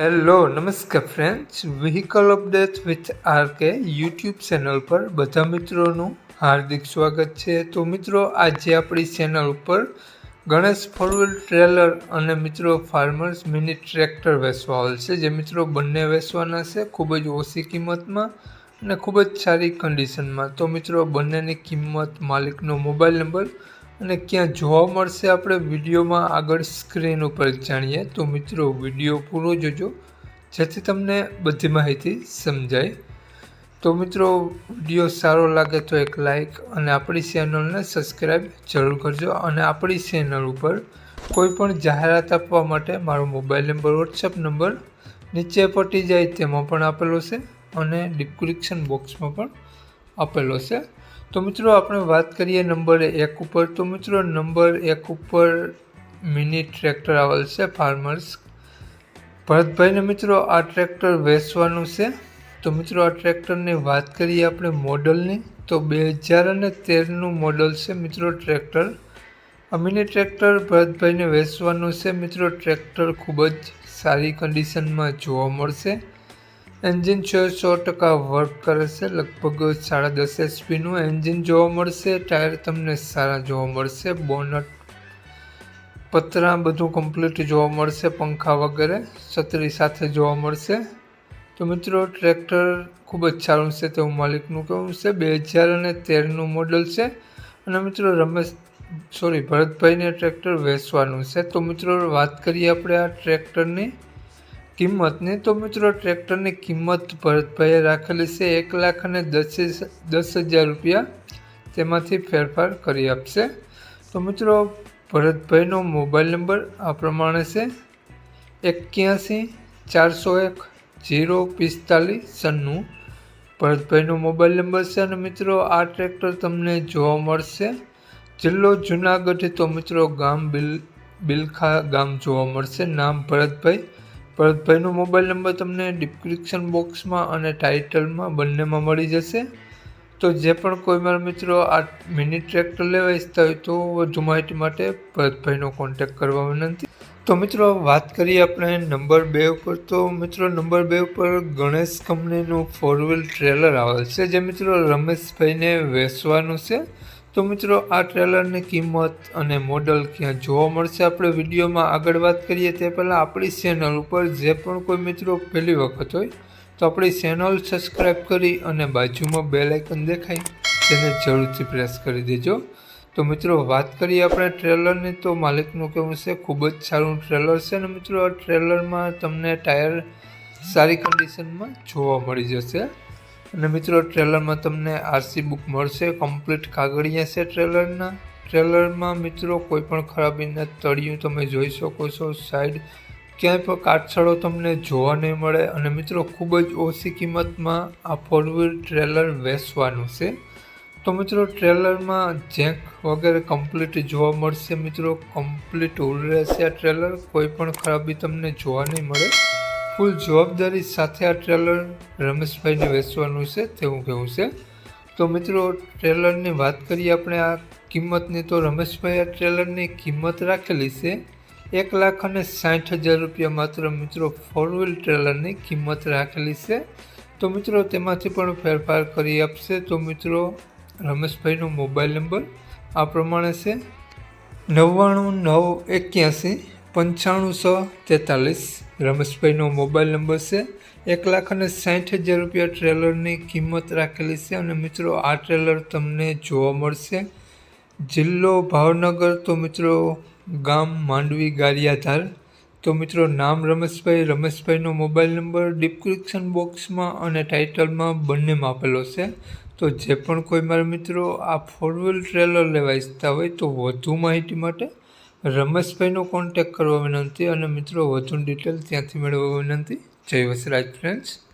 Hello નમસ્કાર friends vehicle update with RK YouTube channel પર બધા મિત્રોનું હાર્દિક સ્વાગત છે. તો મિત્રો, આજે આપણી ચેનલ ઉપર ગણેશ ફોર વ્હીલ ટ્રેલર અને મિત્રો ફાર્મર્સ મિની ટ્રેક્ટર વેચવા આવેલ છે. જે મિત્રો બંને વેચવાના છે, ખૂબ જ ઓછી કિંમતમાં અને ખૂબ જ સારી કન્ડિશનમાં તો મિત્રો, બંનેની કિંમત માલિકનો મોબાઈલ નંબર અને ક્યાં જોવા મળશે આપણે વિડીયોમાં આગળ સ્ક્રીન ઉપર જાણીએ. તો મિત્રો, વીડિયો પૂરો જોજો, જેથી તમને બધી માહિતી સમજાય. તો મિત્રો, વીડિયો સારો લાગે તો એક લાઇક અને આપણી ચેનલને સબસ્ક્રાઈબ જરૂર કરજો અને આપણી ચેનલ ઉપર કોઈ પણ જાહેરાત આપવા માટે મારો મોબાઈલ નંબર વોટ્સઅપ નંબર નીચે પટી જાય તેમાં પણ આપેલો છે અને ડિસ્ક્રિપ્શન બોક્સમાં પણ આપેલો છે. તો મિત્રો, આપણે વાત કરીએ નંબર એક ઉપર. તો મિત્રો, નંબર એક ઉપર મિની ટ્રેક્ટર આવેલ છે, ફાર્મર્સ. ભરતભાઈને મિત્રો, આ ટ્રેક્ટર વેચવાનું છે. તો મિત્રો, આ ટ્રેક્ટરની વાત કરીએ આપણે મોડલની. તો બે હજાર અને તેરનું મોડલ છે મિત્રો ટ્રેક્ટર. મિની ટ્રેક્ટર ભરતભાઈને વેચવાનું છે. મિત્રો, ટ્રેક્ટર ખૂબ જ સારી કન્ડિશનમાં જોવા મળશે. એન્જિન છ સો ટકા વર્ક કરે છે. લગભગ સાડા દસ એચપીનું એન્જિન જોવા મળશે. ટાયર તમને સારા જોવા મળશે. બોનટ, પતરા બધું કમ્પ્લીટ જોવા મળશે. પંખા વગેરે છત્રી સાથે જોવા મળશે. તો મિત્રો, ટ્રેક્ટર ખૂબ જ સારું છે તેવું માલિકનું કહેવું છે. બે હજાર અને તેરનું મોડલ છે. અને મિત્રો, રમેશ સોરી ભરતભાઈને ટ્રેક્ટર વેચવાનું છે. તો મિત્રો, વાત કરીએ આપણે આ ટ્રેક્ટરની. કિંમતની? તો મિત્રો, ટ્રેક્ટરની કિંમત ભરતભાઈએ રાખેલી છે. એક લાખ અને દસ દસ હજાર રૂપિયા તેમાંથી ફેરફાર કરી આપશે. તો મિત્રો, ભરતભાઈનો મોબાઈલ નંબર આ પ્રમાણે છે. એક્યાસી, ચારસો એક, જીરો, પિસ્તાલીસ સન્નું ભરતભાઈનો મોબાઈલ નંબર છે અને મિત્રો, આ ટ્રેક્ટર તમને જોવા મળશે. જિલ્લો જુનાગઢ તો મિત્રો, ગામ બિલ, બિલખા ગામ જોવા મળશે. નામ ભરતભાઈ. ભરતભાઈનો મોબાઈલ નંબર તમને ડિસ્ક્રિપ્શન બોક્સમાં અને ટાઇટલમાં બંનેમાં મળી જશે. તો જે પણ કોઈ મારા મિત્રો આ મિની ટ્રેક્ટર લેવા ઈચ્છતા હોય તો વધુ માહિતી માટે ભરતભાઈનો કોન્ટેક કરવા વિનંતી. તો મિત્રો, વાત કરીએ આપણે નંબર બે ઉપર. તો મિત્રો નંબર બે ઉપર ગણેશ કંપનીનું ફોર વ્હીલ ટ્રેલર આવેલ છે, જે મિત્રો રમેશભાઈને વેચવાનું છે. તો મિત્રો, આ ટ્રેલરની કિંમત અને મોડલ ક્યાં જોવા મળશે આપણે વિડીયોમાં આગળ વાત કરીએ તે પહેલાં આપણી ચેનલ ઉપર જે પણ કોઈ મિત્રો પહેલી વખત હોય, તો આપણી ચેનલ સબસ્ક્રાઈબ કરી અને બાજુમાં બે લાઇકન દેખાય તેને જરૂરથી પ્રેસ કરી દેજો. તો મિત્રો, વાત કરીએ આપણે ટ્રેલરની, તો માલિકનું કહેવું છે, ખૂબ જ સારું ટ્રેલર છે અને મિત્રો, આ ટ્રેલરમાં તમને ટાયર સારી કન્ડિશનમાં જોવા મળી જશે. અને મિત્રો ટ્રેલરમાં તમને આરસી બુક મળશે. કમ્પ્લીટ કાગળિયા છે ટ્રેલરના ટ્રેલરમાં મિત્રો, કોઈ પણ ખરાબીના તળિયું તમે જોઈ શકો છો સાઈડ ક્યાંય પણ કાટછડો તમને જોવા નહીં મળે. અને મિત્રો, ખૂબ જ ઓછી કિંમતમાં આ ફોર વ્હીલ ટ્રેલર વેચવાનું છે. તો મિત્રો ટ્રેલરમાં જેક વગેરે કમ્પ્લીટ જોવા મળશે મિત્રો. કમ્પ્લીટ ઉડ રહેશે આ ટ્રેલર કોઈ પણ ખરાબી તમને જોવા નહીં મળે. ફૂલ જવાબદારી સાથે આ ટ્રેલર રમેશભાઈને વેચવાનું છે, તેવું કહેવું છે. તો મિત્રો, ટ્રેલરની વાત કરીએ આપણે આ કિંમતની, તો રમેશભાઈ આ ટ્રેલરની કિંમત રાખેલી છે. એક લાખ અને સાઠ હજાર રૂપિયા માત્ર મિત્રો ફોર વ્હીલ ટ્રેલરની કિંમત રાખેલી છે. તો મિત્રો, તેમાંથી પણ ફેરફાર કરી આપશે. તો મિત્રો, રમેશભાઈનો મોબાઈલ નંબર આ પ્રમાણે છે. નવ્વાણું નવ એક્યાસી પંચાણું સો તેતાલીસ. રમેશભાઈનો મોબાઈલ નંબર છે. એક લાખ અને સાઠ હજાર રૂપિયા ટ્રેલરની કિંમત રાખેલી છે અને મિત્રો, આ ટ્રેલર તમને જોવા મળશે. જિલ્લો ભાવનગર, તો મિત્રો, ગામ માંડવી ગારિયાધાર. તો મિત્રો, નામ રમેશભાઈ, રમેશભાઈનો મોબાઈલ નંબર ડિસ્ક્રિપ્શન બોક્સમાં અને ટાઇટલમાં બંનેમાં આપેલો છે. તો જે પણ કોઈ મારા મિત્રો આ ફોર વ્હીલ ટ્રેલર લેવા ઈચ્છતા હોય તો વધુ માહિતી માટે રમેશભાઈનો કોન્ટેક કરવા વિનંતી અને મિત્રો વધુ ડિટેલ ત્યાંથી મેળવવા વિનંતી. જય વસરાજ ફ્રેન્ડ્સ